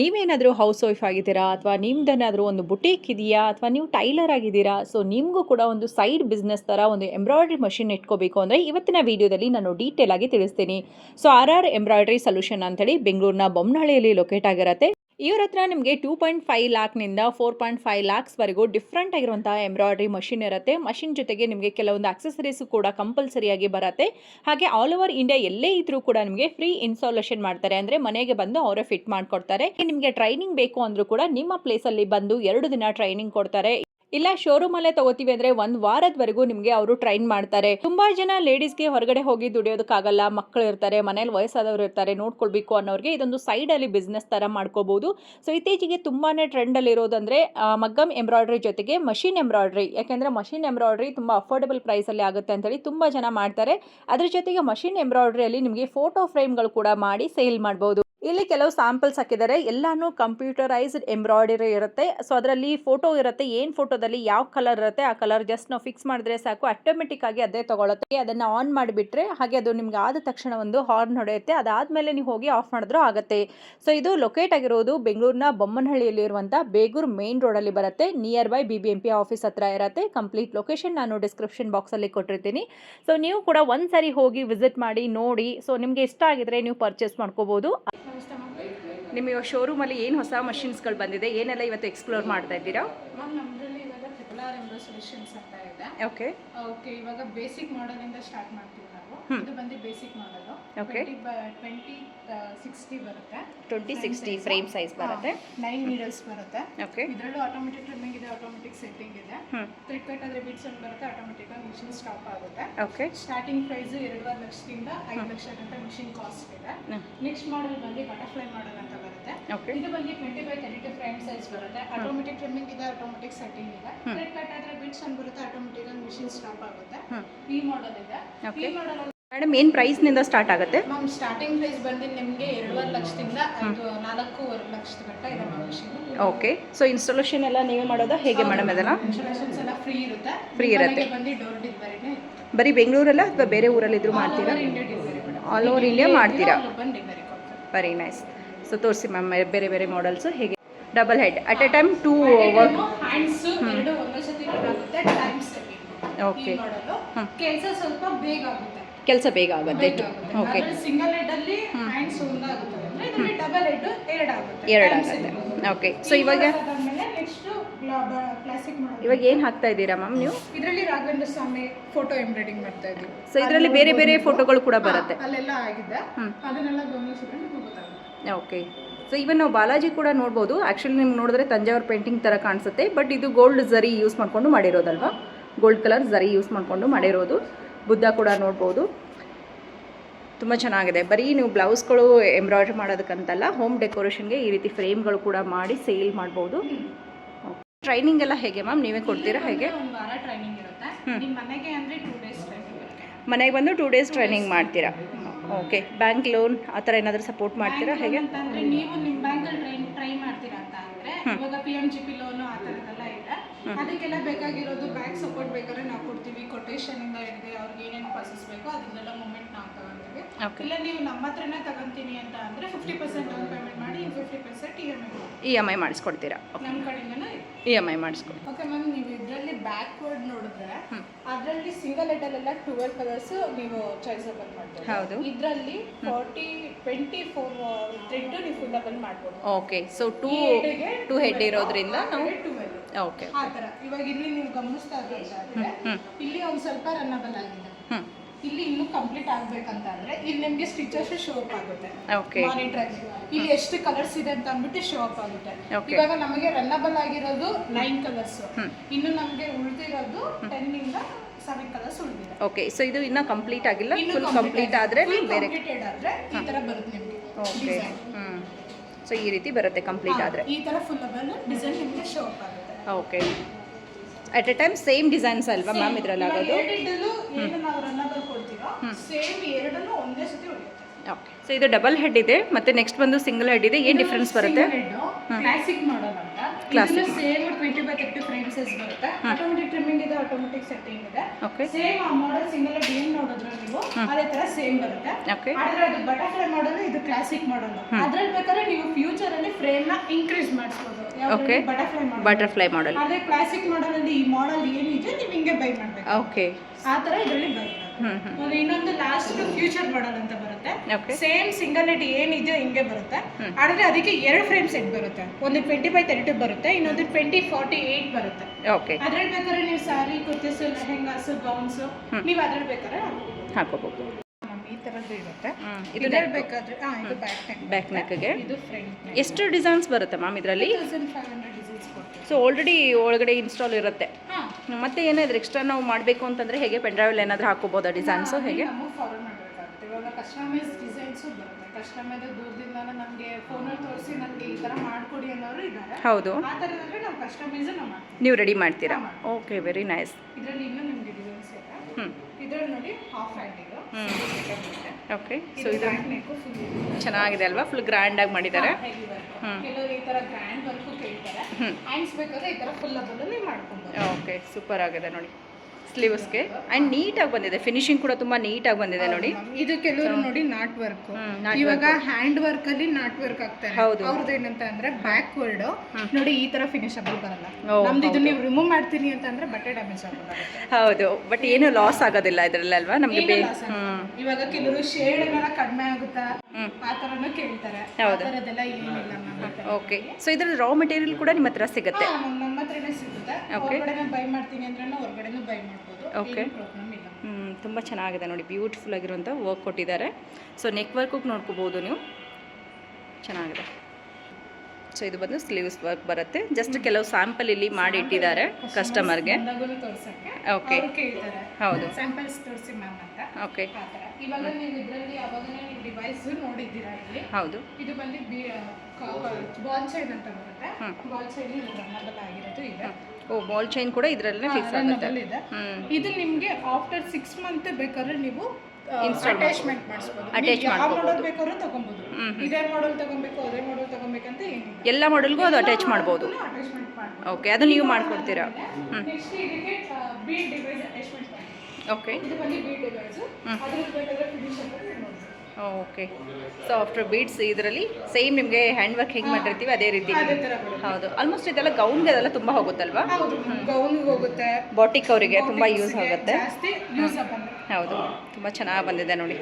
ನೀವೇನಾದರೂ house wife ಆಗಿದ್ದೀರಾ? ಅಥವಾ ನಿಮ್ದೇನಾದರೂ ಒಂದು ಬುಟೀಕ್ ಇದೆಯಾ? ಅಥವಾ ನೀವು ಟೈಲರ್ ಆಗಿದ್ದೀರಾ? ಸೊ ನಿಮಗೂ ಕೂಡ ಒಂದು ಸೈಡ್ ಬಿಸ್ನೆಸ್ ಥರ ಒಂದು ಎಂಬ್ರಾಯ್ಡ್ರಿ ಮಷಿನ್ ಇಟ್ಕೋಬೇಕು ಅಂದರೆ ಇವತ್ತಿನ ವಿಡಿಯೋದಲ್ಲಿ ನಾನು ಡೀಟೇಲ್ ಆಗಿ ತಿಳಿಸ್ತೀನಿ. So R R embroidery solution ಅಂತೇಳಿ ಬೆಂಗಳೂರಿನ ಬೊಮ್ಮನಹಳ್ಳಿಯಲ್ಲಿ ಲೊಕೇಟ್ ಆಗಿರುತ್ತೆ. ಇವ್ರ ಹತ್ರ ನಿಮಗೆ ಟೂ ಪಾಯಿಂಟ್ ಫೈವ್ ಲ್ಯಾಕ್ನಿಂದ ಫೋರ್ ಪಾಯಿಂಟ್ ಫೈವ್ ಲ್ಯಾಕ್ಸ್ವರೆಗೂ ಡಿಫ್ರೆಂಟ್ ಆಗಿರುವಂಥ ಎಂಬ್ರಾಯ್ಡ್ರಿ ಮಷಿನ್ ಇರುತ್ತೆ. ಮಷಿನ್ ಜೊತೆಗೆ ನಿಮಗೆ ಕೆಲವೊಂದು ಅಕ್ಸೆಸರೀಸ್ ಕೂಡ ಕಂಪಲ್ಸರಿಯಾಗಿ ಬರುತ್ತೆ. ಹಾಗೆ ಆಲ್ ಓವರ್ ಇಂಡಿಯಾ ಎಲ್ಲೇ ಇದ್ರೂ ಕೂಡ ನಿಮಗೆ ಫ್ರೀ ಇನ್ಸ್ಟಾಲೇಷನ್ ಮಾಡ್ತಾರೆ. ಅಂದರೆ ಮನೆಗೆ ಬಂದು ಅವರೇ ಫಿಟ್ ಮಾಡಿಕೊಡ್ತಾರೆ. ನಿಮಗೆ ಟ್ರೈನಿಂಗ್ ಬೇಕು ಅಂದರೂ ಕೂಡ ನಿಮ್ಮ ಪ್ಲೇಸಲ್ಲಿ ಬಂದು ಎರಡು ದಿನ ಟ್ರೈನಿಂಗ್ ಕೊಡ್ತಾರೆ. ಇಲ್ಲ ಶೋರೂಮ್ ಅಲ್ಲೇ ತಗೋತೀವಿ ಅಂದ್ರೆ ಒಂದ್ ವಾರದವರೆಗೂ ನಿಮಗೆ ಅವರು ಟ್ರೈನ್ ಮಾಡ್ತಾರೆ. ತುಂಬಾ ಜನ ಲೇಡೀಸ್ಗೆ ಹೊರಗಡೆ ಹೋಗಿ ದುಡಿಯೋದಕ್ಕಾಗಲ್ಲ ಮಕ್ಕಳು ಇರ್ತಾರೆ, ಮನೇಲಿ ವಯಸ್ಸಾದವರು ಇರ್ತಾರೆ, ನೋಡ್ಕೊಳ್ಬೇಕು ಅನ್ನೋರಿಗೆ ಇದೊಂದು ಸೈಡ್ ಅಲ್ಲಿ ಬಿಸ್ನೆಸ್ ತರ ಮಾಡ್ಕೋಬಹುದು ಸೊ ಇತ್ತೀಚೆಗೆ ತುಂಬಾನೇ ಟ್ರೆಂಡ್ ಅಲ್ಲಿ ಇರೋದಂದ್ರೆ ಮಗ್ಗಮ್ ಎಂಬ್ರಾಯ್ಡ್ರಿ ಜೊತೆಗೆ ಮಷಿನ್ ಎಂಬ್ರಾಯ್ಡ್ರಿ ಯಾಕೆಂದ್ರೆ ಮಷಿನ್ ಎಂಬ್ರಾಯ್ಡ್ರಿ ತುಂಬಾ ಅಫೋರ್ಡಬಲ್ ಪ್ರೈಸ್ ಅಲ್ಲಿ ಆಗುತ್ತೆ ಅಂತೇಳಿ ತುಂಬಾ ಜನ ಮಾಡ್ತಾರೆ. ಅದ್ರ ಜೊತೆಗೆ ಮಷಿನ್ ಎಂಬ್ರಾಯ್ಡ್ರಿಯಲ್ಲಿ ನಿಮಗೆ ಫೋಟೋ ಫ್ರೇಮ್ಗಳು ಕೂಡ ಮಾಡಿ ಸೇಲ್ ಮಾಡಬಹುದು ಇಲ್ಲಿ ಕೆಲವು ಸ್ಯಾಂಪಲ್ಸ್ ಹಾಕಿದ್ದಾರೆ. ಎಲ್ಲಾನು ಕಂಪ್ಯೂಟರೈಸ್ಡ್ ಎಂಬ್ರಾಯ್ಡರಿ ಇರುತ್ತೆ. ಸೊ ಅದರಲ್ಲಿ ಫೋಟೋ ಇರುತ್ತೆ. ಏನು ಫೋಟೋದಲ್ಲಿ ಯಾವ ಕಲರ್ ಇರುತ್ತೆ, ಆ ಕಲರ್ ಜಸ್ಟ್ ನಾವು ಫಿಕ್ಸ್ ಮಾಡಿದ್ರೆ ಸಾಕು. ಆಟೋಮೆಟಿಕ್ ಆಗಿ ಅದೇ ತಗೊಳುತ್ತೆ. ಅದನ್ನ ಆನ್ ಮಾಡಿಬಿಟ್ರೆ, ಹಾಗೆ ಅದು ನಿಮ್ಗೆ ಆದ ತಕ್ಷಣ ಒಂದು ಹಾರ್ನ್ ಹೊಡೆಯುತ್ತೆ. ಅದಾದ್ಮೇಲೆ ನೀವು ಹೋಗಿ ಆಫ್ ಮಾಡಿದ್ರೂ ಆಗುತ್ತೆ. ಸೊ ಇದು ಲೊಕೇಟ್ ಆಗಿರೋದು ಬೆಂಗಳೂರಿನ ಬೊಮ್ಮನಹಳ್ಳಿಯಲ್ಲಿ ಇರುವಂಥ ಬೇಗೂರು ಮೇನ್ ರೋಡಲ್ಲಿ ಬರುತ್ತೆ. Near by B B office ಹತ್ರ ಇರುತ್ತೆ. ಕಂಪ್ಲೀಟ್ ಲೊಕೇಶನ್ ನಾನು ಡಿಸ್ಕ್ರಿಪ್ಷನ್ ಬಾಕ್ಸಲ್ಲಿ ಕೊಟ್ಟಿರ್ತೀನಿ. ಸೊ ನೀವು ಕೂಡ ಒಂದ್ಸರಿ ಹೋಗಿ ವಿಸಿಟ್ ಮಾಡಿ ನೋಡಿ. ಸೊ ನಿಮಗೆ ಇಷ್ಟ ಆಗಿದ್ರೆ ನೀವು ಪರ್ಚೇಸ್ ಮಾಡ್ಕೋಬೋದು. ನಿಮ್ಮ ಇವಾಗ ಶೋರೂಮಲ್ಲಿ ಏನು ಹೊಸ ಮಷಿನ್ಸ್ಗಳು ಬಂದಿದೆ? ಏನೆಲ್ಲ ಇವತ್ತು ಎಕ್ಸ್ಪ್ಲೋರ್ ಮಾಡ್ತಾ ಇದ್ದೀರಾ? ಮ್ಯಾಮ್ ನಮ್ಮದ್ರಲ್ಲಿ ಇವಾಗ ಟ್ರಿಪಲ್ ಆರ್ ಎಂಬ್ರೋ ಸೊಲ್ಯೂಷನ್ಸ್ ಅಂತ ಇದೆ. ಓಕೆ ಓಕೆ ಇವಾಗ ಬೇಸಿಕ್ ಮಾಡೆಲ್ ಇಂದ ಸ್ಟಾರ್ಟ್ ಮಾಡ್ತೀವಿ ನಾವು. ಇದು ಬಂದು basic model Okay. Twenty sixty ಬರುತ್ತೆ. ಟ್ವೆಂಟಿ ಸಿಕ್ಸ್ಟಿ ಫ್ರೇಮ್ ಸೈಜ್ ಬರುತ್ತೆ. ನೈನ್ ನೀಡಲ್ಸ್ ಬರುತ್ತೆ. ಓಕೆ ಇದರಲ್ಲೂ ಆಟೋಮೆಟಿಕ್ ಟ್ರಿಮ್ಮಿಂಗ್ ಇದೆ ಆಟೋಮೆಟಿಕ್ ಸೆಟ್ಟಿಂಗ್ ಇದೆ. ಥ್ರೆಡ್ ಕಟ್ ಆದ್ರೆ ಬಿಟ್ಸ್ ಒಂದು ಬರುತ್ತೆ ಆಟೋಮೆಟಿಕ್ ಆಗಿ ಮಿಷಿನ್ ಸ್ಟಾಪ್ ಆಗುತ್ತೆ. ಓಕೆ ಸ್ಟಾರ್ಟಿಂಗ್ ಪ್ರೈಸ್ ಎರಡೂವರೆ ಲಕ್ಷದಿಂದ ಐದು ಲಕ್ಷ ಗಂಟೆ ಮಿಷಿನ್ ಕಾಸ್ಟ್ ಇದೆ. ನೆಕ್ಸ್ಟ್ ಮಾಡೆಲ್ ಬಂದು ಬಟರ್ಫ್ಲೈ ಮಾಡೆಲ್ ಅಂತ ಬರುತ್ತೆ. ಓಕೆ ಇದು ಬಂದು twenty by thirty two frame size ಬರುತ್ತೆ. ಆಟೋಮೆಟಿಕ್ ಟ್ರಿಮ್ಮಿಂಗ್ ಇದೆ ಆಟೋಮೆಟಿಕ್ ಸೆಟ್ಟಿಂಗ್ ಇದೆ. ಥ್ರೆಡ್ ಕಟ್ ಆದ್ರೆ ಬಿಟ್ಸ್ ಒಂದು ಬರುತ್ತೆ ಆಟೋಮೆಟಿಕ್ ಆಗಿ ಮಿಷಿನ್ ಸ್ಟಾಪ್ ಆಗುತ್ತೆ. ಈ ಮಾಡೆಲ್ ಇದೆ. ಈ ಮಾಡೆಲ್ ಮೇಡಮ್ ಏನು ಪ್ರೈಸ್ನಿಂದ ಸ್ಟಾರ್ಟ್ ಆಗುತ್ತೆ? ಮ್ಯಾಮ್ ಸ್ಟಾರ್ಟಿಂಗ್ ಪ್ರೈಸ್ ಬಂದು ನಿಮಗೆ ಎರಡೂವರೆ ಲಕ್ಷದಿಂದ ಐದು ನಾಲ್ಕೂವರೆ ಲಕ್ಷದ ಗಂಟ ಇದೆ ma'am machine okay so installation ಎಲ್ಲ ನೀವೇ ಮಾಡೋದಾ? ಹೇಗೆ ಮೇಡಮ್ ಅದೆಲ್ಲ ಇನ್ಸ್ಟಾಲೇಷನ್ಸ್ ಎಲ್ಲ ಫ್ರೀ ಇರುತ್ತೆ. ಫ್ರೀ ಇರುತ್ತೆ. ಬಂದು ಡೋರ್ ಡೆಲಿವರಿನೇ ಬರೀ ಬೆಂಗಳೂರಲ್ಲ ಅಥವಾ ಬೇರೆ ಊರಲ್ಲಿ ಇದ್ರು ಮಾಡ್ತೀರಾ? India delivery madam. All over India ಮಾಡ್ತೀರಾ? ಬಂದು ಡೆಲಿವರಿ ಕೊಡ್ತಾರೆ ವೆರಿ ನೈಸ್ ಸೊ ತೋರಿಸಿ ಮ್ಯಾಮ್ ಬೇರೆ ಬೇರೆ ಮಾಡಲ್ಸು ಹೇಗೆ? Double head at a time two over hands ಎರಡು ಒಂದೇ ಸತಿ ಆಗುತ್ತೆ ಟೈಮ್ ಈ Okay. ಮಾಡಲು ಕೆಲಸ ಸ್ವಲ್ಪ ಬೇಗ ಆಗುತ್ತೆ. ಕೆಲಸ ಬೇಗ ಆಗುತ್ತೆ. ಓಕೆ ಸಿಂಗಲ್ ಹೆಡ್ಡಲ್ಲಿ ಹ್ಯಾಂಡ್ಸ್ ಒಂದಾಗುತ್ತೆ ಅಂದ್ರೆ ಇದರಲ್ಲಿ ಡಬಲ್ ಹೆಡ್ ಎರಡು ಆಗುತ್ತೆ. ಎರಡು ಆಗುತ್ತೆ. ಓಕೆ ಸೊ ಇವಾಗ ಇವಾಗ ಏನು ಹಾಕ್ತಾ ಇದ್ದೀರಾ ಮ್ಯಾಮ್ ನೀವು? ಇದರಲ್ಲಿ ರಾಘವೇಂದ್ರ ಸ್ವಾಮಿ ಫೋಟೋ ಎಂಬ್ರಾಯ್ಡಿಂಗ್ ಮಾಡ್ತಾ ಇದ್ದೀವಿ. ಸೊ ಇದರಲ್ಲಿ ಬೇರೆ ಬೇರೆ ಫೋಟೋಗಳು ಕೂಡ ಬರುತ್ತೆ. ಅಲ್ಲೆಲ್ಲ ಆಗಿದೆ. ಅದನ್ನೆಲ್ಲ ಗಮನಿಸಿದ್ರೆ ಓಕೆ ಸೊ ಇವನ್ ನಾವು ಬಾಲಾಜಿ ಕೂಡ ನೋಡ್ಬೋದು. ಆ್ಯಕ್ಚುಲಿ ನಿಮ್ಗೆ ನೋಡಿದ್ರೆ ತಂಜಾವೂರು ಪೇಂಟಿಂಗ್ ಥರ ಕಾಣಿಸುತ್ತೆ. ಬಟ್ ಇದು ಗೋಲ್ಡ್ ಝರಿ ಯೂಸ್ ಮಾಡಿಕೊಂಡು ಮಾಡಿರೋದಲ್ವಾ? ಗೋಲ್ಡ್ ಕಲರ್ ಝರಿ ಯೂಸ್ ಮಾಡಿಕೊಂಡು ಮಾಡಿರೋದು. ಬುದ್ಧ ಕೂಡ ನೋಡ್ಬೋದು. ತುಂಬ ಚೆನ್ನಾಗಿದೆ. ಬರೀ ನೀವು ಬ್ಲೌಸ್ಗಳು ಎಂಬ್ರಾಯ್ಡ್ರಿ ಮಾಡೋದಕ್ಕಂತಲ್ಲ ಹೋಮ್ ಡೆಕೋರೇಷನ್ಗೆ ಈ ರೀತಿ ಫ್ರೇಮ್ಗಳು ಕೂಡ ಮಾಡಿ ಸೇಲ್ ಮಾಡ್ಬೋದು. ಟ್ರೈನಿಂಗ್ ಎಲ್ಲ ಹೇಗೆ ಮ್ಯಾಮ್? ನೀವೇ ಕೊಡ್ತೀರಾ ಹೇಗೆ? ಮನೆಗೆ ಬಂದು ಟೂ ಡೇಸ್ ಟ್ರೈನಿಂಗ್ ಮಾಡ್ತೀರಾ? ಓಕೆ ಬ್ಯಾಂಕ್ ಲೋನ್ ಆ ಥರ ಏನಾದರೂ ಸಪೋರ್ಟ್ ಮಾಡ್ತೀರಾ ಹೇಗೆ? ನೀವು ನಿಮ್ಮ ಬ್ಯಾಂಕಲ್ಲಿ ಟ್ರೈ ಮಾಡ್ತೀರಾ ಅಂತ ಅಂದ್ರೆ ಇವಾಗ ಪಿ ಜಿ ಪಿ ಲೋನ್ ಆ ಥರದ್ದೆಲ್ಲ ಇದೆ ಅದಕ್ಕೆಲ್ಲ ಬೇಕಾಗಿರೋದು ಬ್ಯಾಕ್ ಸಪೋರ್ಟ್ ಬೇಕಾದ್ರೆ ನಾವು ಕೊಡ್ತೀವಿ. ಕೊಟೇಶನ್ ಇಂದ ಹಿಡಿದು ಅವ್ರಿಗೆ ಏನೇನು ಪ್ರಾಸೆಸ್ ಬೇಕೋ ಅದನ್ನೆಲ್ಲ ಮೂಮೆಂಟ್ ನಾವು ತಗೊಂತೀವಿ. ಇಲ್ಲ ನೀವು ನಮ್ಮ ಹತ್ರನೇ ತಗೊಂತೀನಿ ಅಂತ ಅಂದ್ರೆ ಫಿಫ್ಟಿ ಪರ್ಸೆಂಟ್ ಡೌನ್ ಪೇಮೆಂಟ್ ಮಾಡಿ fifty percent E M I E M I ಮಾಡಿಸ್ಕೊಡ್ತೀರಾ? ನಮ್ಮ ಕಡೆಯಿಂದನೇ ಇ ಎಂ ಐ ಮಾಡಿಸ್ಕೊಡಿ. ಓಕೆ ಮ್ಯಾಮ್ ನೀವು ಇದರಲ್ಲಿ ಬ್ಯಾಕ್ವರ್ಡ್ ನೋಡಿದ್ರೆ ಅದರಲ್ಲಿ ಸಿಂಗಲ್ ಲೆಟಲ್ ಎಲ್ಲ ಟುವೆಲ್ ಕಲರ್ಸ್ ನೀವು ಚಾಯ್ಸಬಲ್ ಮಾಡ್ತೀವಿ ಹೌದು. ಇದರಲ್ಲಿ ಫಾರ್ಟಿ ಟ್ವೆಂಟಿ ಫೋರ್ ಥ್ರೆಡ್ ನೀವು ಫುಲ್ ಫುಲ್ಲಬಲ್ ಮಾಡ್ಬೋದು. Okay so two two head ಇರೋದ್ರಿಂದ ನಾವು ಟ್ವೆಲ್ ಓಕೆ ಆ ಥರ ಇವಾಗ ಇಲ್ಲಿ ನೀವು ಗಮನಿಸ್ತಾ ಇದ್ರೆ ಇಲ್ಲಿ ಒಂದು ಸ್ವಲ್ಪ ರನ್ನಬಲ್ ಆಗಿದೆ. ಇಲ್ಲಿ ಇನ್ನೂ ಕಂಪ್ಲೀಟ್ ಆಗ್ಬೇಕಂತ ಅಂದ್ರೆ ಇಲ್ಲಿ ನಿಮಗೆ ಸ್ಟಿಚಸ್ ಶೋ ಅಪ್ ಆಗುತ್ತೆ. ಓಕೆ ಮಾನಿಟರ್ ಇಲ್ಲಿ ಎಷ್ಟು ಕಲರ್ಸ್ ಇದೆ ಅಂತ ಅಂದ್ಬಿಟ್ಟು ಶೋ ಅಪ್ ಆಗುತ್ತೆ. ಇವಾಗ ನಮಗೆ ರನ್ನಬಲ್ ಆಗಿರೋದು ನೈನ್ ಕಲರ್ಸ್ ಇನ್ನು ನಮಗೆ ಉಳಿದಿರೋದು ಟೆನ್ ಇಂದ ಸೆವೆನ್ ಕಲರ್ಸ್ ಉಳಿದಿದೆ. ಓಕೆ ಸೊ ಇದು ಇನ್ನ ಕಂಪ್ಲೀಟ್ ಆಗಿಲ್ಲ? ಫುಲ್ ಕಂಪ್ಲೀಟ್ ಆದ್ರೆ ಬೇರೆ ಆದ್ರೆ ಈ ತರ ಬರುತ್ತೆ ನಿಮಗೆ ಓಕೆ ಸೊ ಈ ರೀತಿ ಬರುತ್ತೆ ಕಂಪ್ಲೀಟ್ ಆದ್ರೆ. ಈ ತರ ಫುಲ್ ಡಿಸೈನ್ ನಿಮಗೆ ಶೋ ಅಪ್ ಆಗುತ್ತೆ. Okay at a time same designs ಅಲ್ವಾ ಮ್ಯಾಮ್ ಇದರಲ್ಲಿ ಆಗೋದು ಓಕೆ ಸೊ ಇದು ಡಬಲ್ ಹೆಡ್ ಇದೆ ಮತ್ತೆ ನೆಕ್ಸ್ಟ್ ಬಂದು ಸಿಂಗಲ್ ಹೆಡ್ ಇದೆ ಏನು ಡಿಫ್ರೆನ್ಸ್ ಬರುತ್ತೆ? Classic Classic. Same twenty by thirty frame size ಬರುತ್ತೆ. ಆಟೋಮೆಟಿಕ್ ಟ್ರಿಮ್ಮಿಂಗ್ ಇದೆ ಆಟೋಮೆಟಿಕ್ ಸೆಟ್ಟಿಂಗ್ ಇದೆ. ಓಕೆ ಸೇಮ್ ಆ ಮಾಡಲ್ ಸಿಂಗಲ್ ಏನ್ ನೋಡಿದ್ರೆ ನೀವು ಅದೇ ತರ ಸೇಮ್ ಬರುತ್ತೆ. ಓಕೆ ಆದ್ರೆ ಅದು ಬಟರ್ಫ್ಲೈ ಮಾಡಲ್ ಇದು ಕ್ಲಾಸಿಕ್ ಮಾಡಲ್ ಅದ್ರಲ್ಲಿ ಬೇಕಾದ್ರೆ ನೀವು ಫ್ಯೂಚರ್ ಅಲ್ಲಿ ಫ್ರೇಮ್ನ ಇನ್ಕ್ರೀಸ್ ಮಾಡಿಸಬಹುದು okay butterfly model butterfly model ಅದೇ ಕ್ಲಾಸಿಕ್ ಮಾಡೆಲ್ ಅಲ್ಲಿ ಈ ಮಾಡಲ್ ಏನಿದೆ ನೀವು ಹಿಂಗೆ ಬೈ ಮಾಡಬೇಕು. ಓಕೆ ಆ ತರ ಇದರಲ್ಲಿ ಬೈ ಅದು ಇನ್ನೊಂದು ಲಾಸ್ಟ್ ಫ್ಯೂಚರ್ ಮಾಡಲ್ ಅಂತ ಬರುತ್ತೆ. ಸೇಮ್ ಸಿಂಗಲ್ ನೆಟ್ ಏನಿದೆಯೋ ಹಿಂಗೆ ಬರುತ್ತೆ. ಆದ್ರೆ ಅದಕ್ಕೆ ಎರಡು ಫ್ರೇಮ್ ಸೆಟ್ ಬರುತ್ತೆ. ಒಂದು ಟ್ವೆಂಟಿ ಬೈ ತರ್ಟಿ ಬರುತ್ತೆ ಇನ್ನೊಂದು ಟ್ವೆಂಟಿ ಫಾರ್ಟಿ ಏಟ್ ಬರುತ್ತೆ. ಅದ್ರಲ್ಲಿ ಬೇಕಾದ್ರೆ ನೀವು ಸ್ಯಾರಿ ಕುರ್ತಿಸು ಲೆಹೆಂಗಾಸು ಗೌನ್ಸು ನೀವು ಅದ್ರಲ್ಲಿ ಬೇಕಾದ್ರೆ ಹಾಕೋಬಹುದು ಈ ಇರುತ್ತೆ. ಇದು ಬ್ಯಾಕ್ ನೆಕ್ ಬ್ಯಾಕ್ ನೆಕ್ಗೆ ಇದು ಫ್ರಂಟ್ ಎಷ್ಟು ಡಿಸೈನ್ಸ್ ಬರುತ್ತೆ ಮ್ಯಾಮ್ ಇದರಲ್ಲಿ? 1500 ಸೊ ಆಲ್ರೆಡಿ ಒಳಗಡೆ ಇನ್ಸ್ಟಾಲ್ ಇರುತ್ತೆ. ಮತ್ತೆ ಏನಾದ್ರು ಎಕ್ಸ್ಟ್ರಾ ನಾವು ಮಾಡಬೇಕು ಅಂತಂದ್ರೆ ಹೇಗೆ ಪೆಂಡ್ರೈವಲ್ಲಿ ಏನಾದರೂ ಹಾಕೋಬೋದಾ ಡಿಸೈನ್ಸು ಹೇಗೆ? ನಮಗೆ ಫಾರ್ವರ್ಡ್ ಮಾಡಬೇಕಾಗುತ್ತೆ. ಇವಾಗ ಕಸ್ಟಮೈಸ್ ಡಿಸೈನ್ಸು ಬರುತ್ತೆ. ಕಸ್ಟಮೈಸ್ ದೂರದಿಂದ ನಮಗೆ ಫೋನಲ್ಲಿ ತೋರಿಸಿ ನನಗೆ ಈ ಥರ ಮಾಡಿಕೊಡಿ ಅನ್ನೋರು ಇದ್ದಾರೆ. ಹೌದು. ಆ ನಾವು ಕಸ್ಟಮೈಸ್ ನಾವು ಮಾಡ್ತೀವಿ. ನೀವು ರೆಡಿ ಮಾಡ್ತೀರಾ? ಓಕೆ ವೆರಿ ನೈಸ್ ಇದರಲ್ಲಿ ಇನ್ನೂ ನಿಮಗೆ ಡಿಸೈನ್ಸ್ ಇದೆ. ಹ್ಞೂ ಇದರಲ್ಲಿ ನೋಡಿ ಹಾಫ್ ಹ್ಯಾಂಡ್ ಇದು. ಓಕೆ ಸೊ ಇದು ಚೆನ್ನಾಗಿದೆ ಅಲ್ವಾ? ಫುಲ್ ಗ್ರ್ಯಾಂಡಾಗಿ ಮಾಡಿದ್ದಾರೆ. ಹೆವಿ ವರ್ಕ್ ಹ್ಮ್. ಕೆಲವರು ಈ ಥರ ಗ್ರ್ಯಾಂಡ್ ವರ್ಕು ಕೇಳ್ತಾರೆ. ಹ್ಯಾಂಡ್ಸ್ ಬೇಕಾದ್ರೆ ಈ ಥರ ಫುಲ್ ಅದರಲ್ಲಿ ಮಾಡ್ಕೊಬೋದು. ಓಕೆ ಸೂಪರ್ ಆಗಿದೆ ನೋಡಿ. ಸ್ಲೀವ್ಸ್ಗೆ ಆ್ಯಂಡ್ ನೀಟಾಗಿ ಬಂದಿದೆ. ಫಿನಿಶಿಂಗ್ ಕೂಡ ತುಂಬ ನೀಟಾಗಿ ಬಂದಿದೆ ನೋಡಿ. ಇದು ಕೆಲವರು ನೋಡಿ ನಾಟ್ ವರ್ಕ್ ಇವಾಗ ಹ್ಯಾಂಡ್ ವರ್ಕ್ ಅಲ್ಲಿ ನಾಟ್ ವರ್ಕ್ ಆಗ್ತಾರೆ. ಹೌದು. ಅವ್ರದ್ದು ಏನಂತ ಅಂದ್ರೆ ಬ್ಯಾಕ್ ವರ್ಡ್ ನೋಡಿ ಈ ತರ ಫಿನಿಶಬಲ್ ಬರಲ್ಲ. ಓ, ನಮ್ದು ಇದು ನೀವು ರಿಮೂವ್ ಮಾಡ್ತೀನಿ ಅಂತ ಅಂದ್ರೆ ಬಟ್ಟೆ ಡ್ಯಾಮೇಜ್ ಆಗುತ್ತೆ ಹೌದು. ಬಟ್ ಏನು ಲಾಸ್ ಆಗೋದಿಲ್ಲ ಇದರಲ್ಲಿ ಅಲ್ವಾ ನಮಗೆ ಇವಾಗ ಕೆಲವರು ಶೇಡ್ ಎಲ್ಲ ಕಡಿಮೆ ಆಗುತ್ತಾ. ಆ ತರನು ಕೇಳ್ತಾರೆ. ಆ ಹೌದು. ಥರದ್ದೆಲ್ಲ ಏನಿಲ್ಲ ನಮ್ಮ ಓಕೆ ಸೊ ಇದರಲ್ಲಿ ರಾ ಮೆಟೀರಿಯಲ್ ಕೂಡ ನಿಮ್ಮ ಹತ್ರ ಸಿಗುತ್ತೆ? ನಮ್ಮ ಹತ್ರನೇ ಸಿಗುತ್ತೆ. ಹೊರಗಡೆನೂ ಬೈ ಮಾಡ್ತೀನಿ ಅಂದ್ರೆ ಹೊರಗಡೆನೂ ಬೈ ಮಾಡ್ಬೋದು. Okay. ಪ್ರಾಬ್ಲಮ್ ಇಲ್ಲ. ತುಂಬ ಚೆನ್ನಾಗಿದೆ ನೋಡಿ. ಬ್ಯೂಟಿಫುಲ್ ಆಗಿರುವಂಥ ವರ್ಕ್ ಕೊಟ್ಟಿದ್ದಾರೆ. ಸೊ ನೆಕ್ ವರ್ಕ್ ನೋಡ್ಕೋಬೋದು ನೀವು. ಚೆನ್ನಾಗಿದೆ. ಸೊ ಇದು ಬಂದು ಸ್ಲೀವ್ಸ್ ವರ್ಕ್ ಬರುತ್ತೆ. ಜಸ್ಟ್ ಕೆಲವು ಸ್ಯಾಂಪಲ್ ಇಲ್ಲಿ ಮಾಡಿ ಇಟ್ಟಿದ್ದಾರೆ ಕಸ್ಟಮರ್ಗೆ ಓಕೆ. ಹೌದು. ಸ್ಯಾಂಪಲ್ಸ್ ತೋರಿಸಿ ಮ್ಯಾಮ್ ಅಂತ. ಓಕೆ. ಇವಾಗ ನೀವು ಇದರಲ್ಲಿ ಅವಾಗನೇ ನೀವು ಡಿವೈಸ್ ನೋಡಿದ್ದೀರಾ ಇಲ್ಲಿ? ಹೌದು. ಇದು ಬಂದು ಬಾಲ್ ಚೈನ್ ಅಂತ ಬರುತ್ತೆ. ಬಾಲ್ ಚೈನ್ ರನ್ನಬಲ್ ಆಗಿರೋದು ಇದೆ. ಓ ಬಾಲ್ ಚೈನ್ ಕೂಡ ಇದರಲ್ಲೇ ಫಿಕ್ಸ್ ಆಗುತ್ತೆ. ಇದೆ. ನಿಮಗೆ ಆಫ್ಟರ್ ಸಿಕ್ಸ್ ಮಂತ್ ಬೇಕಾದ್ರೆ ನೀವು ಅಟ್ಯಾಚ್ಮೆಂಟ್ ಮಾಡಿಸ್ಬೋದು. ಅಟ್ಯಾಚ್ ಯಾವ ಮಾಡಲ್ ಬೇಕಾದ್ರೂ ತಗೊಬೋದು. ಇದೇ ಮಾಡಲ್ ತಗೊಬೇಕು ಅದೇ ಮಾಡಲ್ ತಗೊಬೇಕಂತ ಏನಿಲ್ಲ. ಎಲ್ಲ ಮಾಡಲ್ಗೂ ಅದು ಅಟ್ಯಾಚ್ ಮಾಡ್ಬೋದು. ಅಟ್ಯಾಚ್ಮೆಂಟ್ ಮಾಡ್ಬೋದು. ಓಕೆ ಅದು ನೀವು ಮಾಡ್ಕೊಡ್ತೀರಾ? ನೆಕ್ಸ್ಟ್ ಇದಕ್ಕೆ ಬೀಡ್ ಡಿವೈಸ್ ಅಟ್ಯಾಚ್ಮೆಂಟ್ ಮಾಡಿ ಓಕೆ ಇದು ಬಂದು ಬೀಡ್ ಡಿವೈಸ್ ಅದ್ರಲ್ಲಿ ಬೇಕಾದ್ರೆ finish okay so after beads ಇದರಲ್ಲಿ ಸೇಮ್ ನಿಮಗೆ ಹ್ಯಾಂಡ್ ವರ್ಕ್ ಹೆಂಗೆ ಮಾಡಿರ್ತೀವಿ ಅದೇ ರೀತಿ. ಅದೇ ಥರ ಬರುತ್ತೆ. ಹೌದು. ಆಲ್ಮೋಸ್ಟ್ ಇದೆಲ್ಲ ಗೌನ್ಗೆ ಅದೆಲ್ಲ ತುಂಬ ಹೋಗುತ್ತಲ್ವಾ? ಹೌದು. ಗೌನ್ಗೆ ಹೋಗುತ್ತೆ. ಬಾಟಿಕ್ ಅವರಿಗೆ ತುಂಬ ಯೂಸ್ ಆಗುತ್ತೆ. ಜಾಸ್ತಿ ಹೌದು ತುಂಬ ಚೆನ್ನಾಗಿ ಬಂದಿದೆ ನೋಡಿ.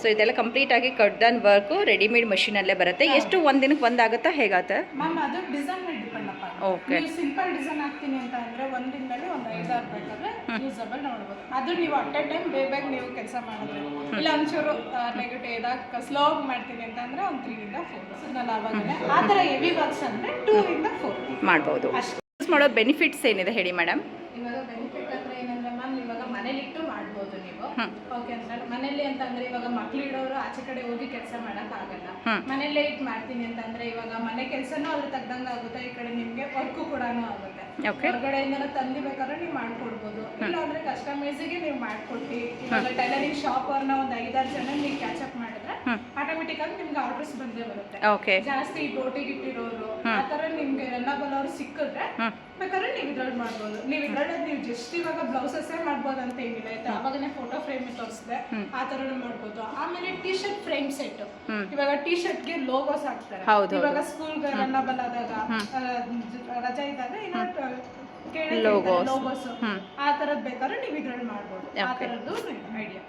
ಸೊ ಇದೆಲ್ಲ ಕಂಪ್ಲೀಟಾಗಿ ಕಟ್ ಡನ್ ವರ್ಕು ರೆಡಿಮೇಡ್ ಮಷೀನಲ್ಲೇ ಬರುತ್ತೆ. ಎಷ್ಟು ಒಂದು ದಿನಕ್ಕೆ ಒಂದಾಗುತ್ತಾ ಹೇಗಾಗುತ್ತೆ ಮ್ಯಾಮ್ ಅದು ಡಿಸೈನ್ ಮೇಲೆ ಡಿಪೆಂಡ್ ಅಪ್ಪ. ಓಕೆ ನೀವು ಸಿಂಪಲ್ ಡಿಸೈನ್ ಆಗ್ತೀನಿ ಅಂತ ಅಂದ್ರೆ ಒಂದ್ ದಿನದಲ್ಲಿ ಒಂದು ಐದಾರು ಬೇಕಾದ್ರೆ ಯೂಸಬಲ್ ನೋಡ್ಬೋದು. ಅದು ನೀವು ಅಟ್ ಎ ಟೈಮ್ ಬೇಗ ನೀವು ಕೆಲಸ ಮಾಡಿದ್ರೆ. ಇಲ್ಲ ಒಂಚೂರು ನೆಗೆಟಿವ್ ಇದಾಗ ಸ್ಲೋ ಮಾಡ್ತೀನಿ ಅಂತ ಅಂದ್ರೆ ಒಂದು ತ್ರೀ ಇಂದ ಫೋರ್ ನಾನು ಅವಾಗಲೇ ಆ ಥರ ಹೆವಿ ವರ್ಕ್ಸ್ ಅಂದ್ರೆ ಟೂ ಇಂದ ಫೋರ್ ಮಾಡ್ಬೋದು. ಯೂಸ್ ಮಾಡೋ ಬೆನಿಫಿಟ್ಸ್ ಏನಿದೆ ಹೇಳಿ ಮೇಡಮ್ ಇವಾಗ ಬೆನಿಫಿಟ್ ಅಂದ್ರೆ ಏನಂದ್ರೆ ಮ್ಯಾಮ್ ಇವಾಗ ಮನೇಲಿಟ್ಟು ಮಾಡ್ಬೋದು ನೀವು ಹ್ಮ್. ಓಕೆ ಅಂದ್ರೆ ಮನೇಲಿ ಅಂತ ಅಂದ್ರೆ ಇವಾಗ ಮಕ್ಳು ಇಡೋರು ಆಚೆ ಕಡೆ ಹೋಗಿ ಕೆಲಸ ಮಾಡಕ್ ಆಗಲ್ಲ. ಮನೇಲೇ ಇಟ್ಟು ಮಾಡ್ತೀನಿ ಅಂತ ಅಂದ್ರೆ ಇವಾಗ ಮನೆ ಕೆಲಸನೂ ಅದ್ರ ತಗ್ದಂಗ ಆಗುತ್ತೆ ಈ ಕಡೆ ನಿಮ್ಗೆ ವರ್ಕು ಕೂಡ ಆಗುತ್ತೆ. ಓಕೆ ಹೊರಗಡೆಯಿಂದ ತಂದಿಬೇಕಾದ್ರೆ ನೀವು ಮಾಡ್ಕೊಡ್ಬೋದು. ಇಲ್ಲ ಅಂದ್ರೆ ಕಸ್ಟಮೈಸಿಗೆ ನೀವು ಮಾಡ್ಕೊಡ್ತೀವಿ ಇವಾಗ ಟೈಲರಿಂಗ್ ಶಾಪ್ ಅವ್ರನ್ನ ಒಂದು ಐದಾರು ಜನ ನೀವು ಕ್ಯಾಚ್ ಅಪ್ ಮಾಡಿದ್ರೆ ಆಟೋಮೆಟಿಕ್ ಆಗಿ ನಿಮ್ಗೆ ಆರ್ಡರ್ಸ್ ಬಂದೇ ಬರುತ್ತೆ. ಓಕೆ ಜಾಸ್ತಿ ಬೋಟಿಗೆ ಇಟ್ಟಿರೋರು ಆ ತರ ನಿಮ್ಗೆ ರನ್ನಬಲ್ ಅವ್ರು ಸಿಕ್ಕಿದ್ರೆ. ಬೇಕಾದ್ರೆ ನೀವು ಇದ್ರಲ್ಲಿ ಮಾಡ್ಬೋದು. ನೀವು ಇದ್ರಲ್ಲಿ ನೀವು ಜಸ್ಟ್ ಇವಾಗ ಬ್ಲೌಸಸ್ಸೇ ಮಾಡ್ಬೋದು ಅಂತ ಏನಿಲ್ಲ ಆಯ್ತಾ? ಅವಾಗನೇ ಫೋಟೋ ಫ್ರೇಮ್ ತೋರಿಸಿದೆ ಆ ಥರನೂ ಮಾಡ್ಬೋದು. ಆಮೇಲೆ ಟಿ ಶರ್ಟ್ ಫ್ರೇಮ್ ಸೆಟ್. ಇವಾಗ ಟಿ ಶರ್ಟ್ಗೆ ಲೋಗೋಸ್ ಹಾಕ್ತಾರೆ. ಇವಾಗ ಸ್ಕೂಲ್ಗೆ ರನ್ನಬಲ್ ಆದಾಗ ರಜೆ ಇದ್ದಾಗ ಏನೋ ಲೋಗೋಸ್ ಆ ಥರದ್ದು ಬೇಕಾದ್ರೆ ನೀವು ಇದ್ರಲ್ಲಿ ಮಾಡ್ಬೋದು. ಆ ಥರದ್ದು ಐಡಿಯಾ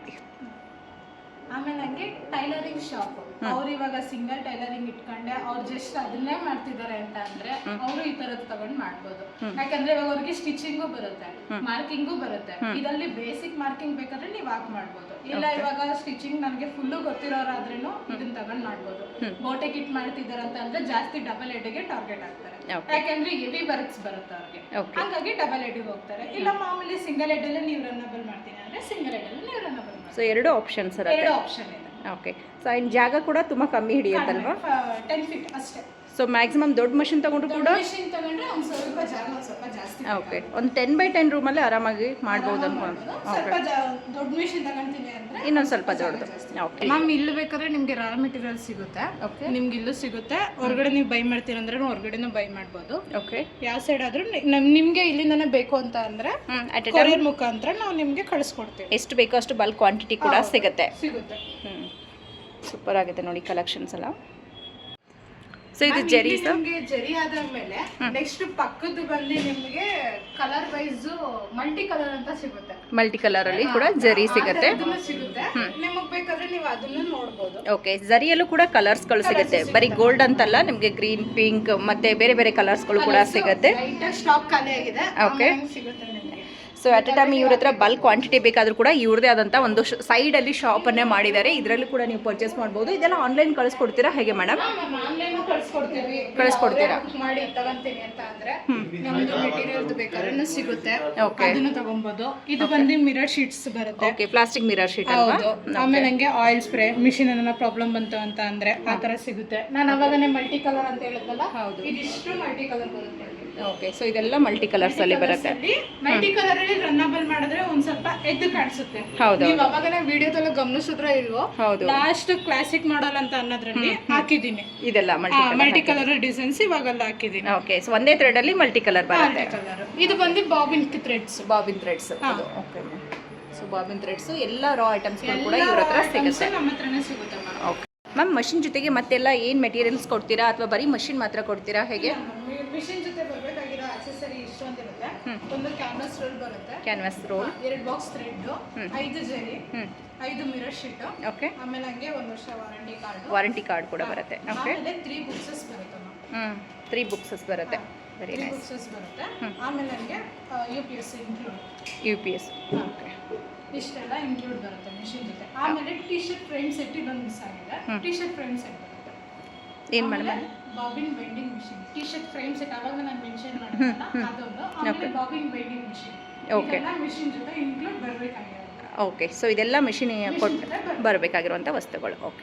ಆಮೇಲೆ ನಂಗೆ ಟೈಲರಿಂಗ್ ಶಾಪ್. ಅವ್ರು ಇವಾಗ ಸಿಂಗಲ್ ಟೈಲರಿಂಗ್ ಇಟ್ಕೊಂಡೆ ಅವ್ರು ಜಸ್ಟ್ ಅದನ್ನೇ ಮಾಡ್ತಿದ್ದಾರೆ ಅಂತ ಅಂದ್ರೆ ಅವರು ಈ ತರದ್ ತಗೊಂಡ್ ಮಾಡ್ಬೋದು. ಯಾಕಂದ್ರೆ ಇವಾಗ ಅವ್ರಿಗೆ ಸ್ಟಿಚಿಂಗು ಬರುತ್ತೆ ಮಾರ್ಕಿಂಗು ಬರುತ್ತೆ. ಇದರಲ್ಲಿ ಬೇಸಿಕ್ ಮಾರ್ಕಿಂಗ್ ಬೇಕಾದ್ರೆ ನೀವ್ ಹಾಕ್ ಮಾಡ್ಬೋದು. ಇಲ್ಲ ಇವಾಗ ಸ್ಟಿಚಿಂಗ್ ನನಗೆ ಫುಲ್ಲು ಗೊತ್ತಿರೋರಾದ್ರೂ ಇದನ್ನ ತಗೊಂಡ್ ಮಾಡ್ಬೋದು. ಬೋಟೆ ಕಿಟ್ ಮಾಡ್ತಿದ್ದಾರೆ ಅಂತ ಅಂದ್ರೆ ಜಾಸ್ತಿ ಡಬಲ್ ಎಡ್ಗೆ ಟಾರ್ಗೆಟ್ ಆಗ್ತಾರೆ. ಯಾಕಂದ್ರೆ ಹೆವಿ ವರ್ಕ್ಸ್ ಬರುತ್ತೆ ಅವ್ರಿಗೆ. ಹಂಗಾಗಿ ಡಬಲ್ ಎಡ್ಗೆ ಹೋಗ್ತಾರೆ. ಇಲ್ಲ ಮಾಮೂಲಿ ಸಿಂಗಲ್ ಎಡ್ಡಲ್ಲೇ ನೀವು ರನ್ನಬಲ್ ಮಾಡ್ತೀನಿ ಅಂದ್ರೆ ಸಿಂಗಲ್ ಎಡ್ಡಲ್ಲೇ ನೀವು ರನ್ನಬಲ್ ಸೊ ಎರಡು ಆಪ್ಷನ್ಸ್ ಎರಡು ಆಪ್ಷನ್ ಇದೆ. ಓಕೆ ಸೊ ಇನ್ನು ಜಾಗ ಕೂಡ ತುಂಬಾ ಕಮ್ಮಿ ಹಿಡಿಯುತ್ತಲ್ವಾ? ಟೆನ್ ಫೀಟ್ ಅಷ್ಟೇ. ಸೊ ಮ್ಯಾಕ್ಸಿಮಮ್ ದೊಡ್ಡ ಮಷಿನ್ ತಗೊಂಡ್ರು ಕೂಡ ಮಿಷಿನ್ ತಗೊಂಡ್ರೆ ಒಂದು ಸ್ವಲ್ಪ ಜಾಗ ಸ್ವಲ್ಪ ಜಾಸ್ತಿ ಓಕೆ ಒಂದು ಟೆನ್ ಬೈ ಟೆನ್ ರೂಮಲ್ಲಿ ಆರಾಮಾಗಿ ಮಾಡ್ಬೋದು ಅನ್ಕೊಂಡು ಇನ್ನೊಂದು ಸ್ವಲ್ಪ ದೊಡ್ಡದು. ಓಕೆ ಮ್ಯಾಮ್ ಇಲ್ಲಿ ಬೇಕಾದ್ರೆ ನಿಮಗೆ ರಾ ಮೆಟೀರಿಯಲ್ ಸಿಗುತ್ತೆ. ಓಕೆ ನಿಮ್ಗೆ ಇಲ್ಲೂ ಸಿಗುತ್ತೆ. ಹೊರಗಡೆ ನೀವು ಬೈ ಮಾಡ್ತೀರಂದ್ರೆ ಹೊರಗಡೆನೂ ಬೈ ಮಾಡ್ಬೋದು. ಓಕೆ ಯಾವ ಸೈಡ್ ಆದ್ರೂ ನಿಮಗೆ ನಮ್ ನಿಮ್ಗೆ ಇಲ್ಲಿಂದನೇ ಬೇಕು ಅಂತ ಅಂದ್ರೆ ಕೊರಿಯರ್ ಮುಖಾಂತರ ನಾವು ನಿಮಗೆ ಕಳಿಸ್ಕೊಡ್ತೀವಿ. ಎಷ್ಟು ಬೇಕೋ ಅಷ್ಟು ಬಲ್ಕ್ ಕ್ವಾಂಟಿಟಿ ಕೂಡ ಸಿಗುತ್ತೆ. ಸಿಗುತ್ತೆ. ಹ್ಞೂ ಸೂಪರ್ ಆಗುತ್ತೆ ನೋಡಿ ಕಲೆಕ್ಷನ್ಸ್ ಎಲ್ಲ. ಸೊ ಇದು ಜರಿ ನಿಮ್ಗೆ ಜರಿ ಆದ್ಮೇಲೆ ನೆಕ್ಸ್ಟ್ ಪಕ್ಕದ್ದು ಬಂದು ನಿಮಗೆ ಕಲರ್ ವೈಸ್ ಮಲ್ಟಿ ಕಲರ್ ಅಂತ ಸಿಗುತ್ತೆ. ಮಲ್ಟಿ ಕಲರ್ ಅಲ್ಲಿ ಕೂಡ ಜರಿ ಸಿಗುತ್ತೆ. ಸಿಗುತ್ತೆ. ನಿಮಗ್ ಬೇಕಾದ್ರೆ ನೀವು ಅದನ್ನು ನೋಡಬಹುದು ಓಕೆ ಜರಿಯಲ್ಲೂ ಕೂಡ ಕಲರ್ಸ್ಗಳು ಸಿಗುತ್ತೆ. ಬರೀ ಗೋಲ್ಡ್ ಅಂತಲ್ಲ ನಿಮಗೆ ಗ್ರೀನ್ ಪಿಂಕ್ ಮತ್ತೆ ಬೇರೆ ಬೇರೆ ಕಲರ್ಸ್ಗಳು ಕೂಡ ಸಿಗುತ್ತೆ. ಸ್ಟಾಕ್ ಖಾಲಿ ಆಗಿದೆ. ಓಕೆ ಸಿಗುತ್ತೆ ಸೊ ಅಟ್ ಎ ಟೈಮ್ ಇವ್ರ ಹತ್ರ ಬಲ್ಕ್ ಕ್ವಾಂಟಿಟಿ ಬೇಕಾದರೂ ಕೂಡ ಇವ್ರದೇ ಆದಂತ ಒಂದು ಸೈಡಲ್ಲಿ ಅನ್ನೇ ಮಾಡಿದ್ದಾರೆ. ಇದರಲ್ಲೂ ಕೂಡ ನೀವು ಪರ್ಚೇಸ್ ಮಾಡಬಹುದು ಇದೆಲ್ಲ ಆನ್ಲೈನ್ ಕಳಿಸ್ಕೊಡ್ತೀರಾ? ಹೇಗೆ ಮೇಡಮ್ ಕಳ್ಸ್ಕೊಡ್ತೀವಿ. ಕಳಿಸ್ಕೊಡ್ತೀರಾ? ಮಾಡಿ ತಗೊಂತೀನಿ ಅಂತ ಅಂದ್ರೆ ನಮ್ದು ಮೆಟೀರಿಯಲ್ ಬೇಕಾದ್ರೆ ಸಿಗುತ್ತೆ. ಓಕೆ ಅದನ್ನು ತಗೊಬೋದು. ಇದು ಬಂದು ಮಿರರ್ ಶೀಟ್ಸ್ ಬರುತ್ತೆ. ಓಕೆ ಪ್ಲಾಸ್ಟಿಕ್ ಮಿರರ್ ಶೀಟ್ ಹೌದು. ಆಮೇಲೆ ನಂಗೆ ಆಯಿಲ್ ಸ್ಪ್ರೇ ಮಿಷಿನ್ ಏನಾರ ಪ್ರಾಬ್ಲಮ್ ಬಂತು ಅಂತ ಅಂದ್ರೆ ಆ ತರ ಸಿಗುತ್ತೆ. ನಾನು ಅವಾಗನೇ ಮಲ್ಟಿ ಕಲರ್ ಅಂತ ಹೇಳಿದ್ನಲ್ಲ? ಹೌದು. ಇದಿಷ್ಟು ಮಲ್ಟಿ ಕಲರ್ ಬರುತ್ತೆ. ಓಕೆ ಸೊ ಇದೆಲ್ಲ ಮಲ್ಟಿ ಕಲರ್ಸಲ್ಲಿ ಬರುತ್ತೆ. ಮಲ್ಟಿ ಕಲರ್ ಅಲ್ಲಿ ರನ್ನಬಲ್ ಮಾಡಿದ್ರೆ ಒಂದ್ ಸ್ವಲ್ಪ ಎದ್ದು ಕಾಣಿಸುತ್ತೆ. ಹೌದು ನೀವು ಅವಾಗನೇ ವಿಡಿಯೋದಲ್ಲಿ ಗಮನಿಸಿದ್ರ ಇಲ್ವೋ ಹೌದು. ಲಾಸ್ಟ್ ಕ್ಲಾಸಿಕ್ ಮಾಡಲ್ ಅಂತ ಅನ್ನೋದ್ರಲ್ಲಿ ಹಾಕಿದ್ದೀನಿ. ಇದೆಲ್ಲ ಮಲ್ಟಿ ಮಲ್ಟಿ ಕಲರ್ ಡಿಸೈನ್ಸ್ ಇವಾಗೆಲ್ಲ ಹಾಕಿದ್ದೀನಿ. ಓಕೆ ಸೊ ಒಂದೇ ಥ್ರೆಡಲ್ಲಿ ಮಲ್ಟಿ ಕಲರ್ ಬರುತ್ತೆ. ಇದು ಬಂದು bobbin threads bobbin threads okay so bobbin threads ಎಲ್ಲ ರಾ ಐಟಮ್ಸ್ ಕೂಡ ಇವ್ರ ಹತ್ರ ಸಿಗುತ್ತೆ. ನಮ್ಮ ಹತ್ರನೇ ಸಿಗುತ್ತೆ ಓಕೆ ಮ್ಯಾಮ್ ಮಷಿನ್ ಜೊತೆಗೆ ಮತ್ತೆಲ್ಲ ಏನು ಮೆಟೀರಿಯಲ್ಸ್ ಕೊಡ್ತೀರಾ? ಅಥವಾ ಬರೀ ಮಷಿನ್ ಮಾತ್ರ ಕೊಡ್ತೀರಾ? ಹೇಗೆ? ಮಿಷಿನ್ ಒಂದು ಕ್ಯಾನ್ವಾಸ್ ರೋಲ್ ಬರುತ್ತೆ. ಕ್ಯಾನ್ವಾಸ್ ರೋಲ್ ಎರಡು ಬಾಕ್ಸ್ ಥ್ರೆಡ್ ಐದು ಜರಿ ಐದು ಮಿರರ್ ಶೀಟ್ ಓಕೆ ಆಮೇಲೆ ಹಂಗೆ ಒಂದು ವರ್ಷ ವಾರಂಟಿ ಕಾರ್ಡ್ ವಾರಂಟಿ ಕಾರ್ಡ್ ಕೂಡ ಬರುತ್ತೆ. ಓಕೆ ಆಮೇಲೆ ತ್ರೀ ಬುಕ್ಸಸ್ ಬರುತ್ತೆ ಹ್ಞೂ ತ್ರೀ ಬುಕ್ಸಸ್ ಬರುತ್ತೆ. ವೆರಿ ನೈಸ್ ಬುಕ್ಸಸ್ ಬರುತ್ತೆ. ಆಮೇಲೆ ಹಂಗೆ U P S include U P S okay ಇಷ್ಟೆಲ್ಲ ಇನ್ಕ್ಲೂಡ್ ಬರುತ್ತೆ ಮಿಷಿನ್ ಜೊತೆ. ಆಮೇಲೆ ಟಿ ಶರ್ಟ್ ಫ್ರೇಮ್ ಸೆಟ್ ಇನ್ನೊಂದು ಮಿಸ್ ಆಗಿದೆ. ಟಿ ಶರ್ಟ್ ಫ್ರೇಮ್ ಸೆಟ್ ಬರುತ್ತೆ. ಏನು madam bobbin winding machine T shirt frame set ಅವಾಗ ನಾನು ಮೆನ್ಷನ್ ಮಾಡಿದ್ನಲ್ಲ ಅದೊಂದು ಆಮೇಲೆ bobbin winding machine okay machine ಜೊತೆ ಇನ್ಕ್ಲೂಡ್ ಬರಬೇಕಾಗಿರುತ್ತೆ. ಓಕೆ ಸೊ ಇದೆಲ್ಲ ಮಿಷಿನ್ ಕೊಟ್ಟು ಬರಬೇಕಾಗಿರುವಂಥ ವಸ್ತುಗಳು. ಓಕೆ